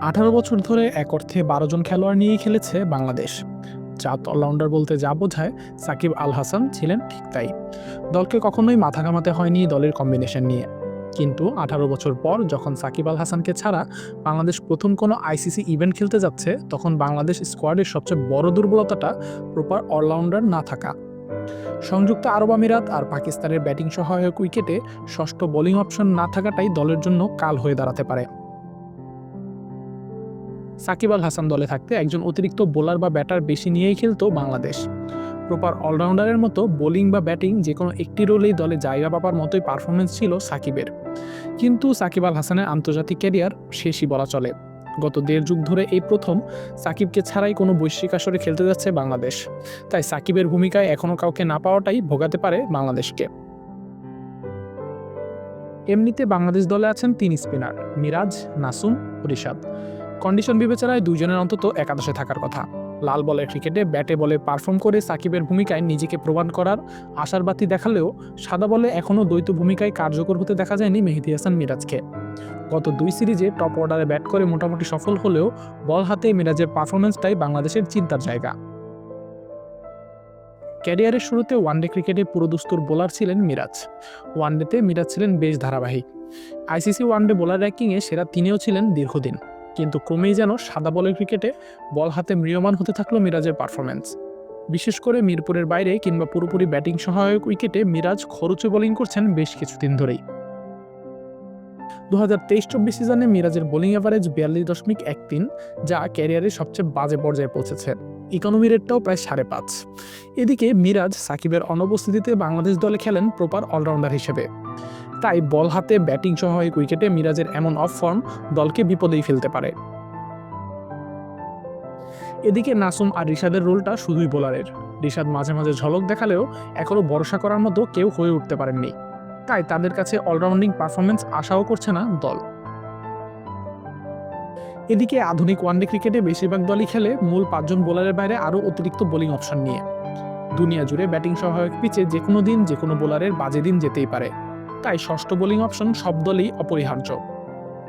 আঠারো বছর ধরে এক অর্থে বারো জন খেলোয়াড় নিয়েই খেলেছে বাংলাদেশ। জাত অলরাউন্ডার বলতে যা বোঝায়, সাকিব আল হাসান ছিলেন ঠিক তাই। দলকে কখনোই মাথা ঘামাতে হয়নি দলের কম্বিনেশন নিয়ে। কিন্তু আঠারো বছর পর যখন সাকিব আল হাসানকে ছাড়া বাংলাদেশ প্রথম কোনো আইসিসি ইভেন্ট খেলতে যাচ্ছে, তখন বাংলাদেশ স্কোয়াডের সবচেয়ে বড় দুর্বলতাটা প্রপার অলরাউন্ডার না থাকা। সংযুক্ত আরব আমিরাত আর পাকিস্তানের ব্যাটিং সহায়ক উইকেটে ষষ্ঠ বোলিং অপশন না থাকাটাই দলের জন্য কাল হয়ে দাঁড়াতে পারে। সাকিব আল হাসান দলে থাকতে একজন অতিরিক্ত বোলার বা ব্যাটার বেশি নিয়েই খেলতো বাংলাদেশ। প্রপার অলরাউন্ডারের মতো বোলিং বা ব্যাটিং যে কোনো একটি রোলেই দলে জায়গা পাবার মতোই পারফরমেন্স ছিল সাকিবের। কিন্তু সাকিব আল হাসানের আন্তর্জাতিক ক্যারিয়ার শেষই বলা চলে। গত দেড় যুগ ধরে এই প্রথম সাকিবকে ছাড়াই কোনো বৈশ্বিক আসরে খেলতে যাচ্ছে বাংলাদেশ। তাই সাকিবের ভূমিকায় এখনও কাউকে না পাওয়াটাই ভোগাতে পারে বাংলাদেশকে। এমনিতে বাংলাদেশ দলে আছেন তিন স্পিনার, মিরাজ, নাসুম, রিশাদ। কন্ডিশন বিবেচনায় দুইজনের অন্তত একাদশে থাকার কথা। লাল বলের ক্রিকেটে, ব্যাটে বলে পারফর্ম করে সাকিবের ভূমিকায় নিজেকে প্রমাণ করার আশার বাতি দেখালেও সাদা বলে এখনও দ্বৈত ভূমিকায় কার্যকর হতে দেখা যায়নি মেহেদি হাসান মিরাজকে। গত দুই সিরিজে টপ অর্ডারে ব্যাট করে মোটামুটি সফল হলেও বল হাতে মিরাজের পারফরমেন্সটাই বাংলাদেশের চিন্তার জায়গা। ক্যারিয়ারের শুরুতে ওয়ানডে ক্রিকেটে পুরোদস্তুর বোলার ছিলেন মিরাজ। ওয়ানডেতে মিরাজ ছিলেন বেশ ধারাবাহিক। আইসিসি ওয়ানডে বোলার র্যাঙ্কিংয়ে সেরা তিনিও ছিলেন দীর্ঘদিন। কিন্তু ক্রমেই যেন সাদা বলের ক্রিকেটে বল হাতে ম্রিয়মান হতে থাকল মিরাজের পারফরমেন্স বিশেষ করে মিরপুরের বাইরে কিংবা পুরোপুরি ব্যাটিং সহায়ক উইকেটে মিরাজ খরচে বোলিং করছেন বেশ কিছুদিন ধরেই। দু হাজার তেইশ চব্বিশ সিজনে মিরাজের বোলিং অ্যাভারেজ বিয়াল্লিশ দশমিক এক তিন, যা ক্যারিয়ারের সবচেয়ে বাজে পর্যায়ে পৌঁছেছে। ইকোনমি রেটটাও প্রায় সাড়ে পাঁচ। এদিকে মিরাজ সাকিবের অনুপস্থিতিতে বাংলাদেশ দলে খেলেন প্রপার অলরাউন্ডার হিসেবে। তাই বল হাতে ব্যাটিং সহায়ক উইকেটে মিরাজের এমন অফ ফর্ম দলকে বিপদেই ফেলতে পারে। এদিকে নাসুম আর রিশাদের রোলটা শুধুই বোলারের। রিশাদ মাঝে মাঝে ঝলক দেখালেও এখনও ভরসা করার মতো কেউ হয়ে উঠতে পারেননি। তাই তাদের কাছে অলরাউন্ডিং পারফরমেন্স আশাও করছে না দল। এদিকে আধুনিক ওয়ানডে ক্রিকেটে বেশিরভাগ দলই খেলে মূল পাঁচজন বোলারের বাইরে আরও অতিরিক্ত বোলিং অপশন নিয়ে। দুনিয়া জুড়ে ব্যাটিং সহায়ক পিচে যে কোনো দিন যে কোনো বোলারের বাজে দিন যেতেই পারে। তাই ষষ্ঠ বোলিং অপশন সব দলেই অপরিহার্য।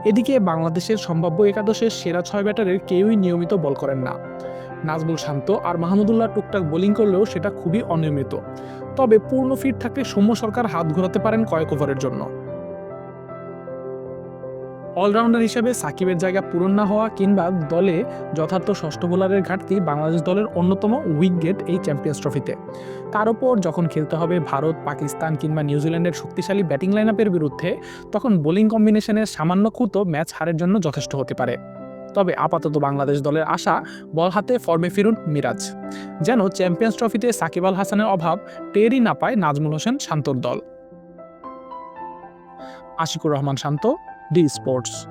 এদিকে বাংলাদেশের সম্ভাব্য একাদশের সেরা ছয় ব্যাটারের কেউই নিয়মিত বল করেন না। নাজবুল শান্ত আর মাহমুদুল্লাহ টুকটাক বোলিং করলেও সেটা খুবই অনিয়মিত। তবে পূর্ণ ফিট থাকলে সৌম্য সরকার হাত ঘোরাতে পারেন কয়েক ওভারের জন্য। অলরাউন্ডার হিসেবে সাকিবের জায়গা পূরণ না হওয়া কিংবা দলে যথার্থ ষষ্ঠ বোলারের ঘাটতি বাংলাদেশ দলের অন্যতম উইক গেট এই চ্যাম্পিয়ন্স ট্রফিতে। তার উপর যখন খেলতে হবে ভারত, পাকিস্তান কিংবা নিউজিল্যান্ডের শক্তিশালী ব্যাটিং লাইন আপের বিরুদ্ধে, তখন বোলিং কম্বিনেশনের সামান্য খুঁতো ম্যাচ হারের জন্য যথেষ্ট হতে পারে। তবে আপাতত বাংলাদেশ দলের আশা, বল হাতে ফর্মে ফিরুন মিরাজ। যেন চ্যাম্পিয়ন্স ট্রফিতে সাকিব আল হাসানের অভাব টেরই না পায় নাজমুল হোসেন শান্তর দল। আশিকুর রহমান শান্ত These sports.